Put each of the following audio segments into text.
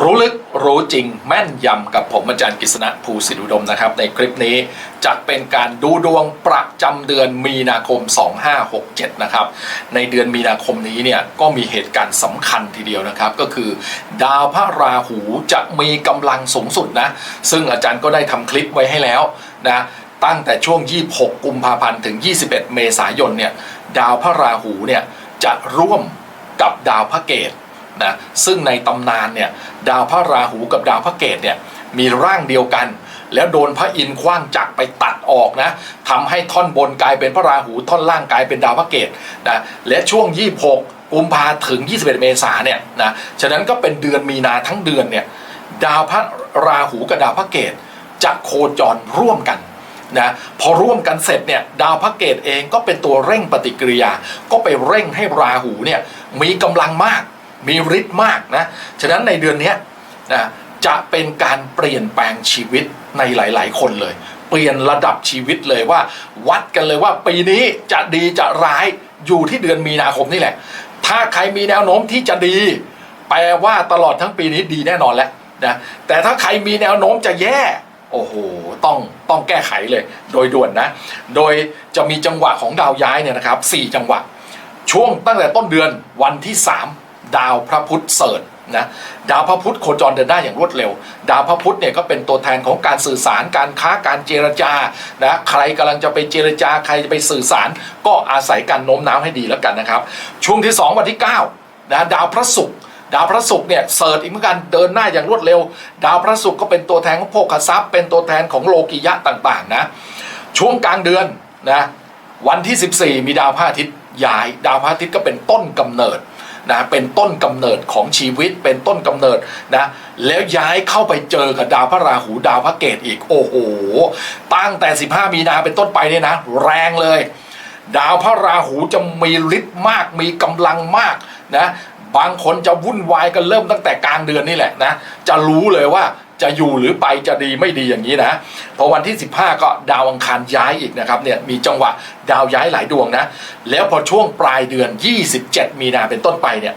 รู้ลึกรู้จริงแม่นยำกับผมอาจารย์กฤษณะภูสิทธิอุดมนะครับ ในคลิปนี้จะเป็นการดูดวงประจำเดือนมีนาคม 2567 นะครับ ในเดือนมีนาคมนี้เนี่ยก็มีเหตุการณ์สำคัญทีเดียวนะครับ ก็คือ ดาวพระราหูจะมีกำลังสูงสุดนะ ซึ่งอาจารย์ก็ได้ทำคลิปไว้ให้แล้วนะตั้งแต่ช่วง 26 กุมภาพันธ์ถึง 21 เมษายนเนี่ยดาวพระราหูเนี่ยจะร่วมกับดาวพระเกต นะซึ่งในตำนานเนี่ยดาวพระราหูกับดาวพระเกตเนี่ยมีร่างเดียวกัน แล้วโดนพระอินทร์คว้างจักรไปตัดออกนะทำให้ท่อนบนกลายเป็นพระราหูท่อนล่างกลายเป็นดาวพระเกตนะและช่วง 26กุมภาถึง 21 เมษาเนี่ยนะฉะนั้นก็เป็นเดือนมีนาทั้งเดือนเนี่ยดาวพระราหูกับดาวพระเกตจะโคจรร่วมกันนะพอร่วมกันเสร็จเนี่ยดาวพระเกตเองก็เป็นตัวเร่งปฏิกิริยา ก็ไปเร่งให้ราหูเนี่ยมีกำลังมาก มีฤทธิ์มากนะฉะนั้นในเดือนนี้นะจะเป็นการเปลี่ยนแปลงชีวิตในหลาย ๆ คนเลย เปลี่ยนระดับชีวิตเลยว่า วัดกันเลยว่าปีนี้จะดีจะร้ายอยู่ที่เดือนมีนาคมนี่แหละ ถ้าใครมีแนวโน้มที่จะดี แปลว่าตลอดทั้งปีนี้ดีแน่นอนแล้วนะแต่ถ้าใครมีแนวโน้มจะแย่โอ้โห ต้อง ต้องแก้ไขเลย โดยด่วนนะ โดยจะมีจังหวะของดาวย้ายเนี่ยนะครับ 4 จังหวะ ช่วงตั้งแต่ต้นเดือนวันที่ 3 ดาวพระพุธเสริฐนะดาวพระพุธโคจรเดินได้อย่างรวดเร็ว ดาวพระพุธเนี่ยก็เป็นตัวแทนของการสื่อสารการค้าการเจรจานะใครกำลังจะไปเจรจาใครจะไปสื่อสาร ก็อาศัยการโน้มน้าวให้ดีแล้วกันนะครับ ช่วงที่ 2 วันที่9นะดาวพระศุกร์ดาวพระศุกร์เนี่ยเสิร์ชอีกเหมือนกันเดินหน้าอย่างรวดเร็ว ดาวพระศุกร์ก็เป็นตัวแทนของโภคทรัพย์ เป็นตัวแทนของโลกิยะต่างๆนะช่วงกลางเดือนนะวันที่ 14 มีดาวพระอาทิตย์ย้าย ดาวพระอาทิตย์ก็เป็นต้นกำเนิด นะเป็นต้นกำเนิดของชีวิตเป็นต้นกำเนิดนะแล้วย้ายเข้าไปเจอกับดาวพระราหูดาวพระเกตอีกโอ้โหตั้งแต่ 15 มีนาเป็นต้นไปเนี่ยนะ แรงเลย ดาวพระราหูจะมีฤทธิ์มากมีกำลังมากนะบางคนจะวุ่นวายกันเริ่มตั้งแต่กลางเดือนนี่แหละนะจะรู้เลยว่า จะอยู่หรือไปจะดีไม่ดีอย่างนี้นะพอวันที่ 15 ก็ดาวอังคารย้ายอีกนะครับเนี่ยมีจังหวะดาวย้ายหลายดวงนะแล้วพอช่วงปลายเดือน 27 มีนาเป็นต้นไปเนี่ย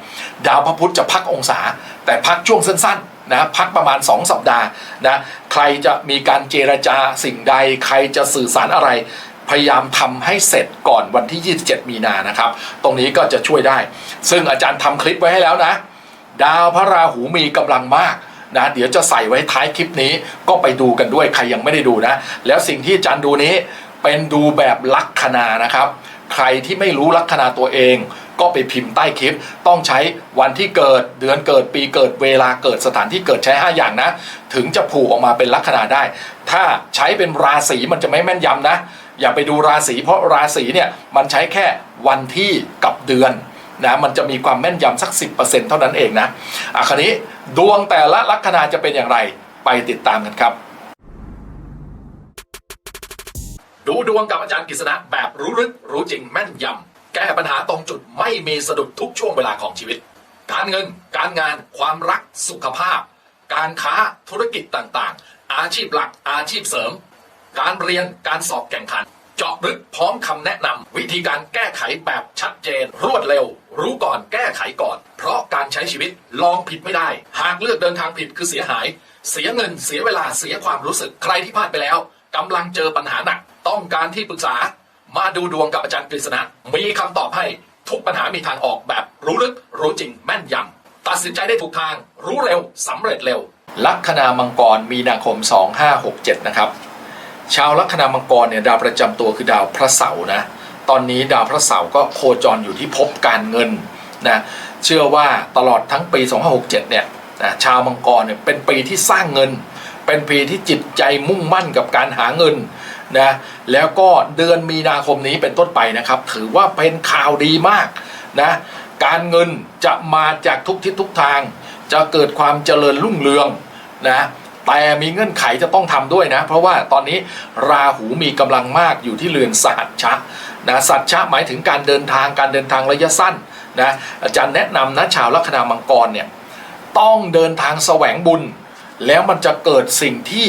ดาวพระพุธจะพักองศา แต่พักช่วงสั้นๆนะพักประมาณ 2 สัปดาห์นะใครจะมีการเจรจาสิ่งใด ใครจะสื่อสารอะไรพยายามทำให้เสร็จก่อนวันที่ 27 มีนานะครับ ตรงนี้ก็จะช่วยได้ ซึ่งอาจารย์ทำคลิปไว้ให้แล้วนะ ดาวพระราหูมีกำลังมาก นะเดี๋ยวจะใส่ไว้ท้ายคลิปนี้ก็ไปดูกันด้วยใครยังไม่ได้ดูนะ แล้วสิ่งที่จารย์ดูนี้เป็นดูแบบลัคนานะครับ ใครที่ไม่รู้ลัคนาตัวเองก็ไปพิมพ์ใต้คลิป ต้องใช้วันที่เกิดเดือนเกิดปีเกิดเวลาเกิดสถานที่เกิดใช้ 5 อย่างนะ ถึงจะผูกออกมาเป็นลัคนาได้ ถ้าใช้เป็นราศีมันจะไม่แม่นยำนะ อย่าไปดูราศีเพราะราศีเนี่ยมันใช้แค่วันที่กับเดือน นะมันจะมีความแม่นยำสัก 10%เท่านั้นเองนะอะคราวนี้ดวงแต่ละลัคนาจะเป็นอย่างไรไปติดตามกันครับ ดูดวงกับอาจารย์กฤษณะแบบรู้ลึกรู้จริงแม่นยำแก้ปัญหาตรงจุดไม่มีสะดุดทุกช่วงเวลาของชีวิต การเงิน การงาน ความรักสุขภาพ การค้าธุรกิจต่างๆ อาชีพหลักอาชีพเสริม การเรียนการสอบแข่งขัน เจาะลึกพร้อมคำแนะนำวิธีการแก้ไขแบบชัดเจนรวดเร็ว รู้ก่อนแก้ไขก่อน เพราะการใช้ชีวิตลองผิดไม่ได้ หากเลือกเดินทางผิดคือเสียหาย เสียเงินเสียเวลาเสียความรู้สึกใครที่พลาดไปแล้วกำลังเจอปัญหาหนัก ต้องการที่ปรึกษา มาดูดวงกับอาจารย์กฤษณะ มีคำตอบให้ทุกปัญหามีทางออกแบบรู้ลึกรู้จริงแม่นยำตัดสินใจได้ถูกทาง รู้เร็วสำเร็จเร็ว ลัคนามังกรมีนาคม 2567 นะครับ ชาวลัคนามังกรเนี่ยดาวประจำตัวคือดาวพระเสาร์นะ ตอนนี้ดาวพระเสาร์ก็โคจรอยู่ที่ภพการเงินนะเชื่อว่าตลอดทั้งปี 2567 เนี่ยนะชาวมังกรเนี่ยเป็นปีที่สร้างเงิน เป็นปีที่จิตใจมุ่งมั่นกับการหาเงินนะแล้วก็เดือนมีนาคมนี้เป็นต้นไปนะครับ ถือว่าเป็นข่าวดีมากนะการเงินจะมาจากทุกทิศทุกทาง จะเกิดความเจริญรุ่งเรืองนะ แต่มีเงื่อนไขจะต้องทำด้วยนะ เพราะว่าตอนนี้ราหูมีกำลังมากอยู่ที่เรือนสัตชะนะสัตชะหมายถึงการเดินทางการเดินทางระยะสั้นนะอาจารย์แนะนำนะชาวลัคนามังกรเนี่ยต้องเดินทางแสวงบุญ แล้วมันจะเกิดสิ่งที่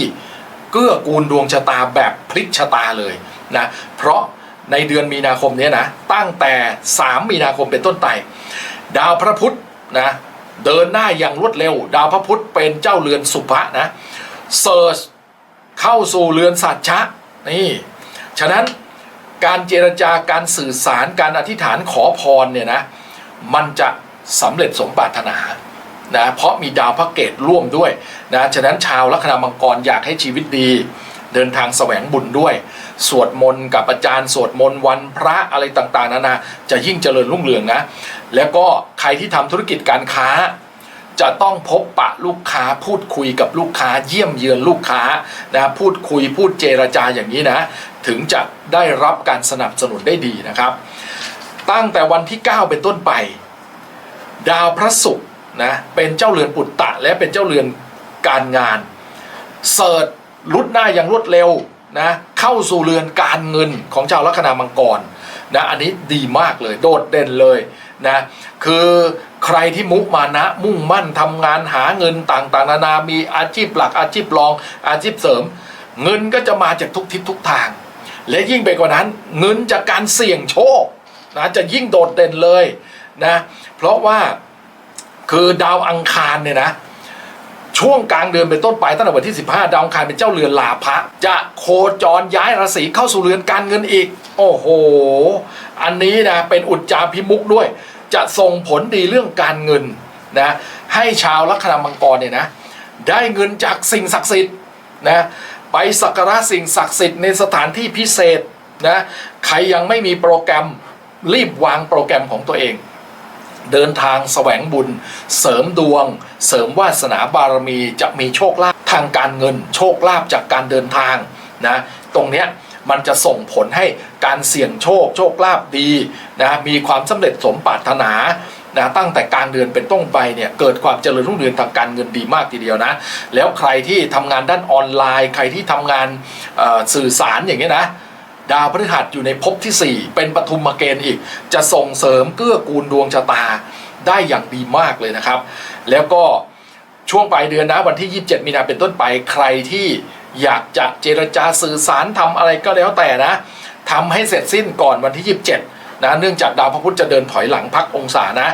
เกื้อกูลดวงชะตาแบบพลิกชะตาเลยนะเพราะในเดือนมีนาคมนี้นะตั้งแต่ 3 มีนาคมเป็นต้นไปดาวพระพุธนะ เดินหน้าอย่างรวดเร็ว ดาวพระพุธเป็นเจ้าเรือนสุภะนะเซิร์ชเข้าสู่เรือนสัจชะนี่ฉะนั้นการเจรจาการสื่อสารการอธิษฐานขอพรเนี่ยนะมันจะสำเร็จสมปรารถนานะเพราะมีดาวพระเกตร่วมด้วยนะฉะนั้นชาวลัคนามังกรอยากให้ชีวิตดี เดินทางแสวงบุญด้วย สวดมนต์กับอาจารย์สวดมนต์วันพระอะไรต่างๆนานาจะยิ่งเจริญรุ่งเรืองนะ แล้วก็ใครที่ทำธุรกิจการค้า จะต้องพบปะลูกค้าพูดคุยกับลูกค้า เยี่ยมเยือนลูกค้านะพูดคุยพูดเจรจาอย่างนี้นะ ถึงจะได้รับการสนับสนุนได้ดีนะครับ ตั้งแต่วันที่ 9 เป็นต้นไป ดาวพระศุกร์นะเป็นเจ้าเรือนปุตตะ และเป็นเจ้าเรือนการงานเสิร์ชลุดหน้าอย่างรวดเร็วนะ เข้าสู่เรือนการเงินของชาวลัคนามังกรนะอันนี้ดีมากเลยโดดเด่นเลยนะคือใครที่มุมานะมุ่งมั่นทำงานหาเงินต่างๆ นานา มีอาชีพหลักอาชีพรองอาชีพเสริม เงินก็จะมาจากทุกทิศทุกทาง และยิ่งไปกว่านั้นเงินจากการเสี่ยงโชคนะจะยิ่งโดดเด่นเลยนะเพราะว่าคือดาวอังคารเนี่ยนะ ช่วงกลางเดือนเป็นต้นไปตั้งแต่วันที่ 15 ดาวองคารเป็นเจ้าเรือนลาภะจะโคจรย้ายราศีเข้าสู่เรือนการเงินอีก โอ้โห อันนี้นะเป็นอุจจาพิมุกด้วย จะส่งผลดีเรื่องการเงินนะให้ชาวลัคนามังกรเนี่ยนะได้เงินจากสิ่งศักดิ์สิทธิ์นะไปสักการะสิ่งศักดิ์สิทธิ์ในสถานที่พิเศษนะใครยังไม่มีโปรแกรมรีบวางโปรแกรมของตัวเอง เดินทางแสวงบุญ เสริมดวง เสริมวาสนาบารมีจะมีโชคลาภทางการเงิน โชคลาภจากการเดินทางนะตรงเนี้ยมันจะส่งผลให้การเสี่ยงโชค โชคลาภดีนะมีความสำเร็จสมปรารถนานะตั้งแต่กลางเดือนเป็นต้นไปเนี่ยเกิดความเจริญรุ่งเรืองทางการเงินดีมากทีเดียวนะ แล้วใครที่ทำงานด้านออนไลน์ ใครที่ทำงานสื่อสารอย่างเงี้ยนะ ดาวพฤหัสอยู่ในภพที่ 4 เป็นปฐุมมเกณฑ์อีก จะส่งเสริมเกื้อกูลดวงชะตาได้อย่างดีมากเลยนะครับ แล้วก็ช่วงปลายเดือนนะวันที่ 27 มีนาเป็นต้นไปใครที่อยากจะเจรจาสื่อสารทำอะไรก็แล้วแต่นะทำให้เสร็จสิ้นก่อนวันที่ 27นะเนื่องจากดาวพระพุธจะเดินถอยหลังพักองศานะ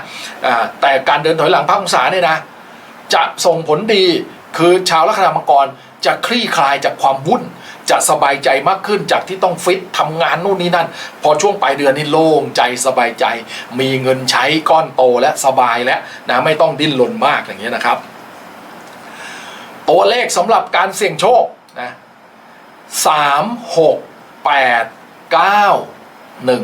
แต่การเดินถอยหลังพักองศาเนี่ยนะจะส่งผลดีคือชาวลัคนามังกร จะคลี่คลายจากความวุ่น จะสบายใจมากขึ้นจากที่ต้องฟิตทำงานนู่นนี่นั่น พอช่วงปลายเดือนนี่โล่งใจสบายใจ มีเงินใช้ก้อนโตและสบายแล้วนะไม่ต้องดิ้นรนมากอย่างเงี้ยนะครับ ตัวเลขสำหรับการเสี่ยงโชคนะสามหกแปดเก้าหนึ่ง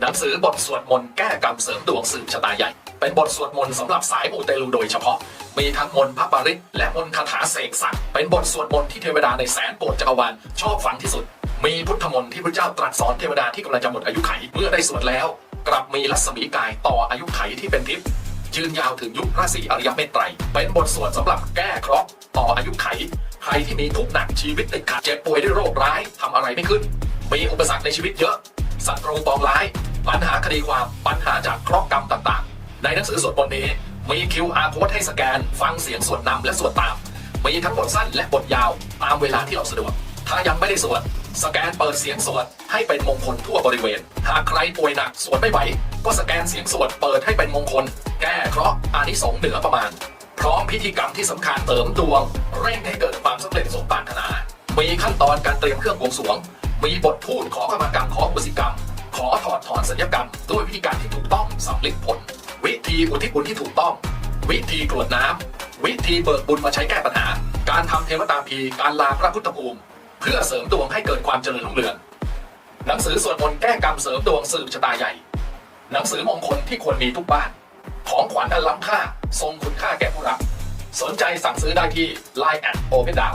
หนังสือบทสวดมนต์แก้กรรมเสริมดวงสืบชะตาใหญ่ เป็นบทสวดมนต์สำหรับสายมูเตลูโดยเฉพาะ มีทั้งมนต์พระปริตและมนต์คาถาเสกสรรเป็นบทสวดมนต์ที่เทวดาในแสนโปรดจักรวาลชอบฟังที่สุด มีพุทธมนต์ที่พระเจ้าตรัสสอนเทวดาที่กำลังจะหมดอายุไข เมื่อได้สวดแล้ว กลับมีรัศมีกายต่ออายุไขที่เป็นทิพย์ยืนยาวถึงยุคพระศรีอริยเมตไตร เป็นบทสวดสำหรับแก้เคราะห์ต่ออายุไข ใครที่มีทุกข์หนักชีวิตติดขัดเจ็บป่วยด้วยโรคร้ายทำอะไรไม่ขึ้น มีอุปสรรคในชีวิตเยอะศัตรูปองร้าย ปัญหาคดีความปัญหาจากเคราะห์กรรมต่างๆ ในหนังสือสวดมนต์นี้ มี QR code ให้สแกน ฟังเสียงสวดนำและสวดตาม มีทั้งบทสั้นและบทยาวตามเวลาที่เราสะดวก ถ้ายังไม่ได้สวด สแกนเปิดเสียงสวดให้เป็นมงคลทั่วบริเวณ หากใครป่วยหนักสวดไม่ไหว ก็สแกนเสียงสวดเปิดให้เป็นมงคล แก้เคราะห์อานิสงส์เหนือประมาณ พร้อมพิธีกรรมที่สำคัญเติมดวง เร่งให้เกิดความสำเร็จสมปรารถนา มีขั้นตอนการเตรียมเครื่องบวงสรวง มีบทพูดขอกรรมกรรมขอบุษิกรรม ขอถอดถอนสัญญกรรม ด้วยวิธีการที่ถูกต้องสำเร็จผล วิธีอุทิศบุญที่ถูกต้อง วิธีกรวดน้ำวิธีเบิกบุญมาใช้แก้ปัญหา การทำเทวตาพีการลาพระพุทธภูมิ เพื่อเสริมดวงให้เกิดความเจริญรุ่งเรือง หนังสือสวดมนต์แก้กรรมเสริมดวงสืบชะตาใหญ่ หนังสือมงคลที่ควรมีทุกบ้าน ของขวัญอันล้ำค่า ทรงคุณค่าแก่ผู้รับ สนใจสั่งซื้อได้ที่ Line แอดโอเพนดาว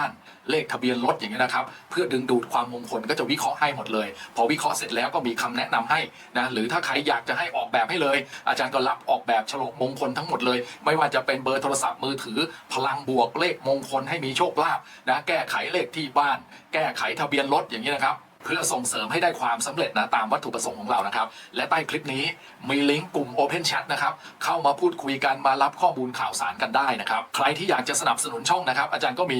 นานเลขทะเบียนรถอย่างเงี้ยนะครับ เพื่อดึงดูดความมงคลก็จะวิเคราะห์ให้หมดเลย พอวิเคราะห์เสร็จแล้วก็มีคำแนะนำให้นะหรือถ้าใครอยากจะให้ออกแบบให้เลย อาจารย์ก็รับออกแบบฉลกมงคลทั้งหมดเลย ไม่ว่าจะเป็นเบอร์โทรศัพท์มือถือ พลังบวกเลขมงคลให้มีโชคลาภนะแก้ไขเลขที่บ้าน แก้ไขทะเบียนรถอย่างนี้นะครับเพื่อส่งเสริมให้ได้ความสำเร็จนะตามวัตถุประสงค์ของเรานะครับ และใต้คลิปนี้มีลิงก์กลุ่ม Open Chat นะครับเข้ามาพูดคุยกันมารับข้อมูลข่าวสารกันได้นะครับ ใครที่อยากจะสนับสนุนช่องนะครับ อาจารย์ก็มี